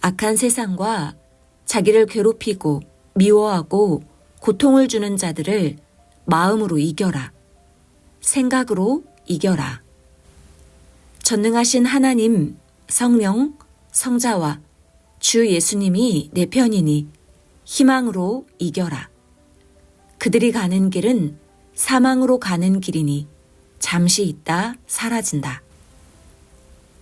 악한 세상과 자기를 괴롭히고 미워하고 고통을 주는 자들을 마음으로 이겨라. 생각으로 이겨라. 전능하신 하나님, 성령, 성자와 주 예수님이 내 편이니 희망으로 이겨라. 그들이 가는 길은 사망으로 가는 길이니 잠시 있다 사라진다.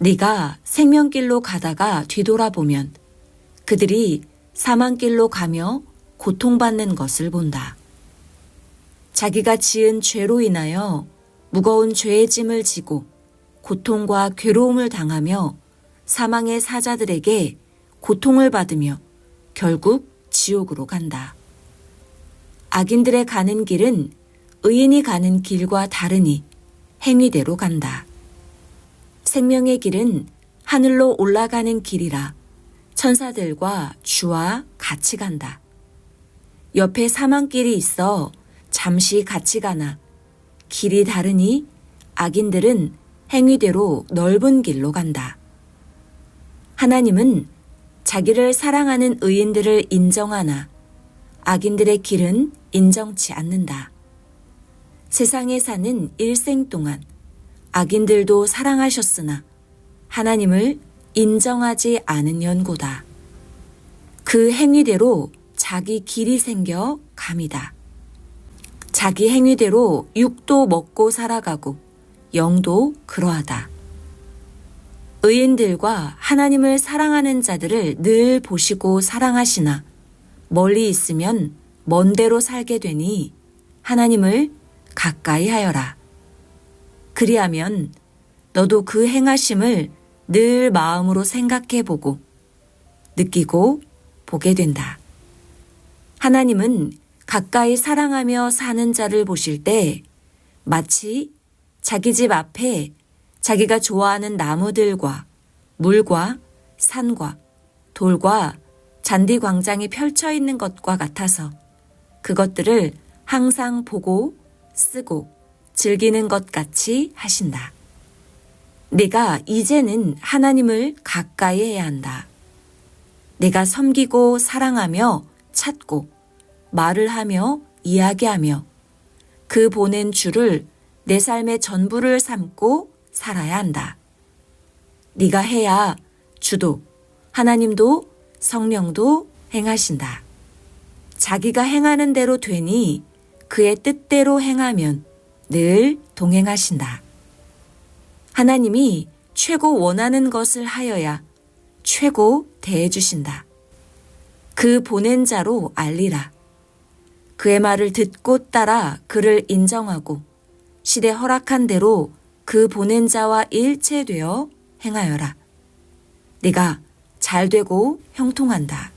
네가 생명길로 가다가 뒤돌아보면 그들이 사망길로 가며 고통받는 것을 본다. 자기가 지은 죄로 인하여 무거운 죄의 짐을 지고 고통과 괴로움을 당하며 사망의 사자들에게 고통을 받으며 결국 지옥으로 간다. 악인들의 가는 길은 의인이 가는 길과 다르니 행위대로 간다. 생명의 길은 하늘로 올라가는 길이라 천사들과 주와 같이 간다. 옆에 사망길이 있어 잠시 같이 가나 길이 다르니 악인들은 행위대로 넓은 길로 간다. 하나님은 자기를 사랑하는 의인들을 인정하나 악인들의 길은 인정치 않는다. 세상에 사는 일생 동안 악인들도 사랑하셨으나 하나님을 인정하지 않은 연고다. 그 행위대로 자기 길이 생겨 감이다. 자기 행위대로 육도 먹고 살아가고 영도 그러하다. 의인들과 하나님을 사랑하는 자들을 늘 보시고 사랑하시나 멀리 있으면 먼 데로 살게 되니 하나님을 가까이 하여라. 그리하면 너도 그 행하심을 늘 마음으로 생각해 보고 느끼고 보게 된다. 하나님은 가까이 사랑하며 사는 자를 보실 때 마치 자기 집 앞에 자기가 좋아하는 나무들과 물과 산과 돌과 잔디 광장이 펼쳐 있는 것과 같아서 그것들을 항상 보고 쓰고 즐기는 것 같이 하신다. 내가 이제는 하나님을 가까이 해야 한다. 내가 섬기고 사랑하며 찾고 말을 하며 이야기하며 그 보낸 주를 내 삶의 전부를 삼고 살아야 한다. 네가 해야 주도 하나님도 성령도 행하신다. 자기가 행하는 대로 되니 그의 뜻대로 행하면 늘 동행하신다. 하나님이 최고 원하는 것을 하여야 최고 대해주신다. 그 보낸 자로 알리라. 그의 말을 듣고 따라 그를 인정하고 시대 허락한 대로 그 보낸 자와 일체되어 행하여라. 네가 잘 되고 형통한다.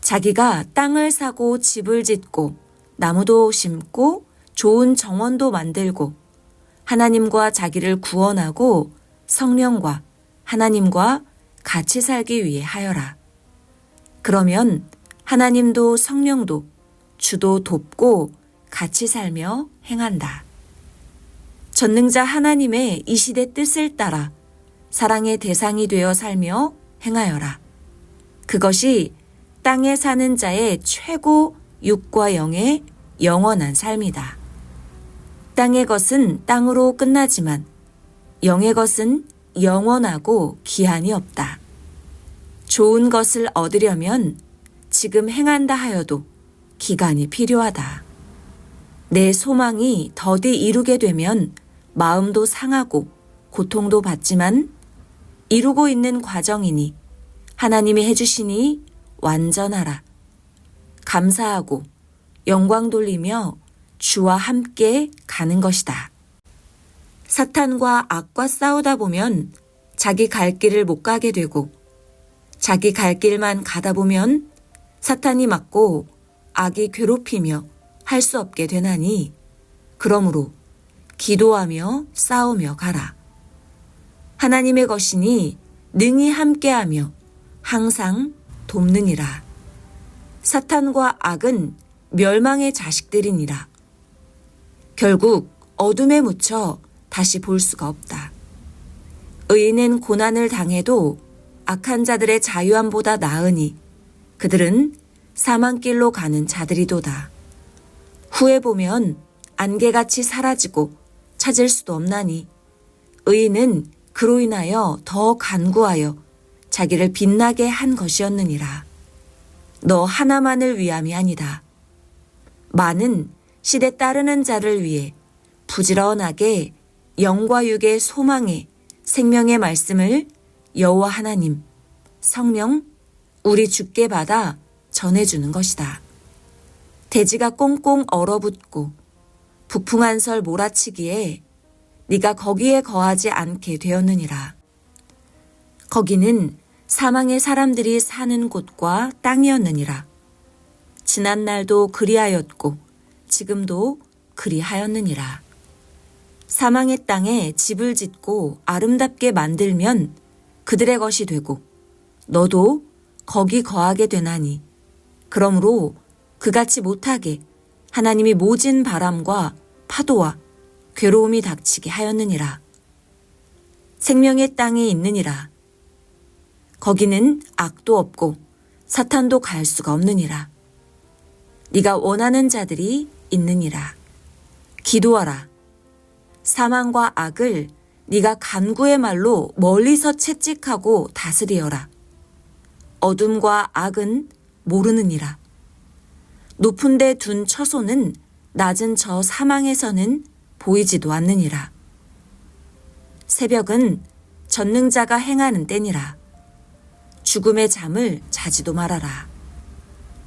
자기가 땅을 사고 집을 짓고 나무도 심고 좋은 정원도 만들고 하나님과 자기를 구원하고 성령과 하나님과 같이 살기 위해 하여라. 그러면 하나님도 성령도 주도 돕고 같이 살며 행한다. 전능자 하나님의 이 시대 뜻을 따라 사랑의 대상이 되어 살며 행하여라. 그것이 땅에 사는 자의 최고 육과 영의 영원한 삶이다. 땅의 것은 땅으로 끝나지만 영의 것은 영원하고 기한이 없다. 좋은 것을 얻으려면 지금 행한다 하여도 기간이 필요하다. 내 소망이 더디 이루게 되면 마음도 상하고 고통도 받지만 이루고 있는 과정이니 하나님이 해주시니 완전하라. 감사하고 영광 돌리며 주와 함께 가는 것이다. 사탄과 악과 싸우다 보면 자기 갈 길을 못 가게 되고 자기 갈 길만 가다 보면 사탄이 맞고 악이 괴롭히며 할 수 없게 되나니 그러므로 기도하며 싸우며 가라. 하나님의 것이니 능히 함께하며 항상 돕느니라. 사탄과 악은 멸망의 자식들이니라. 결국 어둠에 묻혀 다시 볼 수가 없다. 의인은 고난을 당해도 악한 자들의 자유함보다 나으니 그들은 사망길로 가는 자들이도다. 후에 보면 안개같이 사라지고 찾을 수도 없나니 의인은 그로 인하여 더 간구하여 자기를 빛나게 한 것이었느니라. 너 하나만을 위함이 아니다. 많은 시대 따르는 자를 위해 부지런하게 영과 육의 소망에 생명의 말씀을 여호와 하나님 성령 우리 주께 받아 전해주는 것이다. 대지가 꽁꽁 얼어붙고 북풍한 설 몰아치기에 네가 거기에 거하지 않게 되었느니라. 거기는 사망의 사람들이 사는 곳과 땅이었느니라. 지난 날도 그리하였고 지금도 그리하였느니라. 사망의 땅에 집을 짓고 아름답게 만들면 그들의 것이 되고 너도 거기 거하게 되나니 그러므로 그같이 못하게 하나님이 모진 바람과 파도와 괴로움이 닥치게 하였느니라. 생명의 땅에 있느니라. 거기는 악도 없고 사탄도 갈 수가 없느니라. 네가 원하는 자들이 있느니라. 기도하라. 사망과 악을 네가 간구의 말로 멀리서 채찍하고 다스리어라. 어둠과 악은 모르느니라. 높은 데 둔 처소는 낮은 저 사망에서는 보이지도 않느니라. 새벽은 전능자가 행하는 때니라. 죽음의 잠을 자지도 말아라.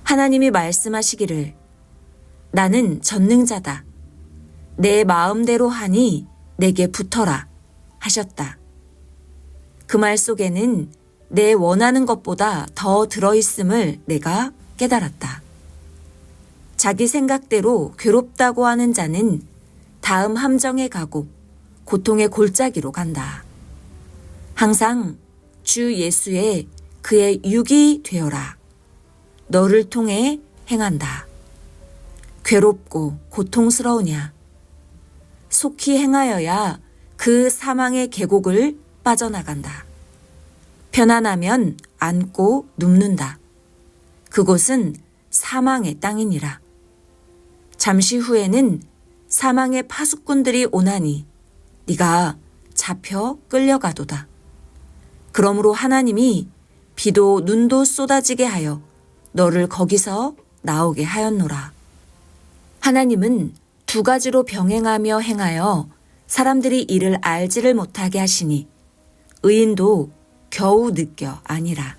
하나님이 말씀하시기를 나는 전능자다. 내 마음대로 하니 내게 붙어라 하셨다. 그 말 속에는 내 원하는 것보다 더 들어있음을 내가 깨달았다. 자기 생각대로 괴롭다고 하는 자는 다음 함정에 가고 고통의 골짜기로 간다. 항상 주 예수의 그의 육이 되어라. 너를 통해 행한다. 괴롭고 고통스러우냐? 속히 행하여야 그 사망의 계곡을 빠져나간다. 편안하면 안고 눕는다. 그곳은 사망의 땅이니라. 잠시 후에는 사망의 파수꾼들이 오나니 네가 잡혀 끌려가도다. 그러므로 하나님이 비도 눈도 쏟아지게 하여 너를 거기서 나오게 하였노라. 하나님은 두 가지로 병행하며 행하여 사람들이 이를 알지를 못하게 하시니 의인도 겨우 느껴 아니라.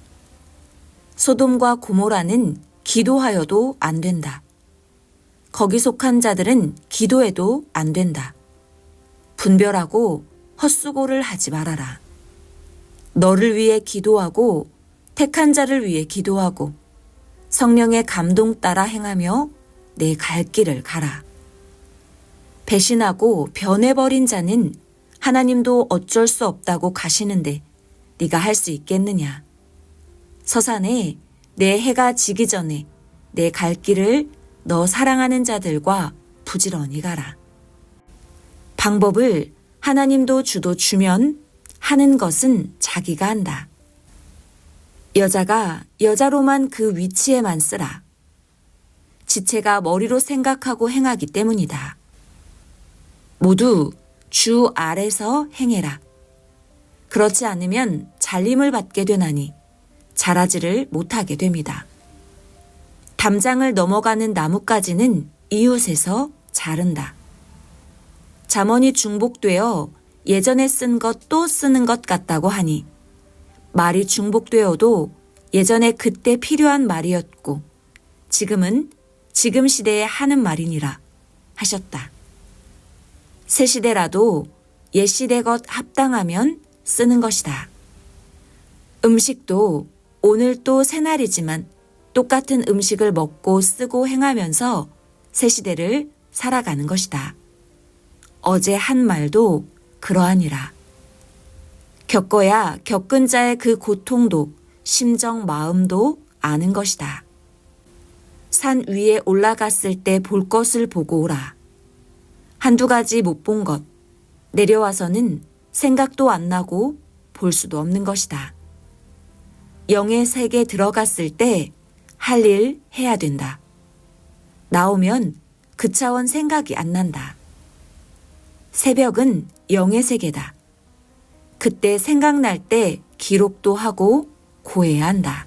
소돔과 고모라는 기도하여도 안 된다. 거기 속한 자들은 기도해도 안 된다. 분별하고 헛수고를 하지 말아라. 너를 위해 기도하고 택한 자를 위해 기도하고 성령의 감동 따라 행하며 내 갈 길을 가라. 배신하고 변해버린 자는 하나님도 어쩔 수 없다고 가시는데 네가 할 수 있겠느냐. 서산에 내 해가 지기 전에 내 갈 길을 너 사랑하는 자들과 부지런히 가라. 방법을 하나님도 주도 주면 하는 것은 자기가 한다. 여자가 여자로만 그 위치에만 쓰라. 지체가 머리로 생각하고 행하기 때문이다. 모두 주 아래서 행해라. 그렇지 않으면 잘림을 받게 되나니 자라지를 못하게 됩니다. 담장을 넘어가는 나뭇가지는 이웃에서 자른다. 잠언이 중복되어 예전에 쓴 것 또 쓰는 것 같다고 하니 말이 중복되어도 예전에 그때 필요한 말이었고 지금은 지금 시대에 하는 말이니라 하셨다. 새 시대라도 옛 시대 것 합당하면 쓰는 것이다. 음식도 오늘 또 새날이지만 똑같은 음식을 먹고 쓰고 행하면서 새 시대를 살아가는 것이다. 어제 한 말도 그러하니라. 겪어야 겪은 자의 그 고통도 심정 마음도 아는 것이다. 산 위에 올라갔을 때 볼 것을 보고 오라. 한두 가지 못 본 것, 내려와서는 생각도 안 나고 볼 수도 없는 것이다. 영의 세계 들어갔을 때 할 일 해야 된다. 나오면 그 차원 생각이 안 난다. 새벽은 영의 세계다. 그때 생각날 때 기록도 하고 고해야 한다.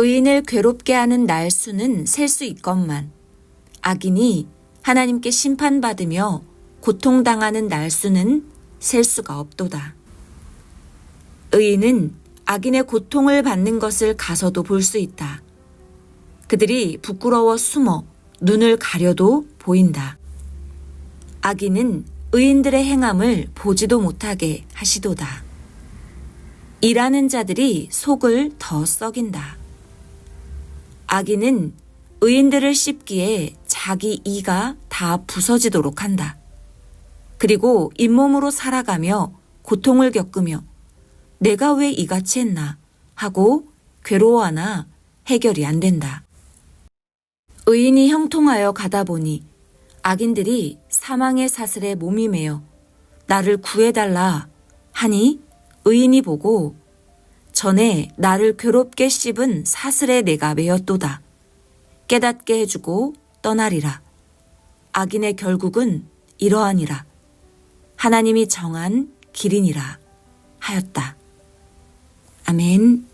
의인을 괴롭게 하는 날 수는 셀 수 있건만 악인이 하나님께 심판받으며 고통당하는 날 수는 셀 수가 없도다. 의인은 악인의 고통을 받는 것을 가서도 볼 수 있다. 그들이 부끄러워 숨어 눈을 가려도 보인다. 악인은 의인들의 행함을 보지도 못하게 하시도다. 일하는 자들이 속을 더 썩인다. 악인은 의인들을 씹기에 자기 이가 다 부서지도록 한다. 그리고 잇몸으로 살아가며 고통을 겪으며 내가 왜 이같이 했나 하고 괴로워하나 해결이 안 된다. 의인이 형통하여 가다 보니 악인들이 사망의 사슬에 몸이 매여 나를 구해달라 하니 의인이 보고 전에 나를 괴롭게 씹은 사슬에 내가 매였도다. 깨닫게 해주고 떠나리라. 악인의 결국은 이러하니라. 하나님이 정한 길이니라 하였다. 아멘.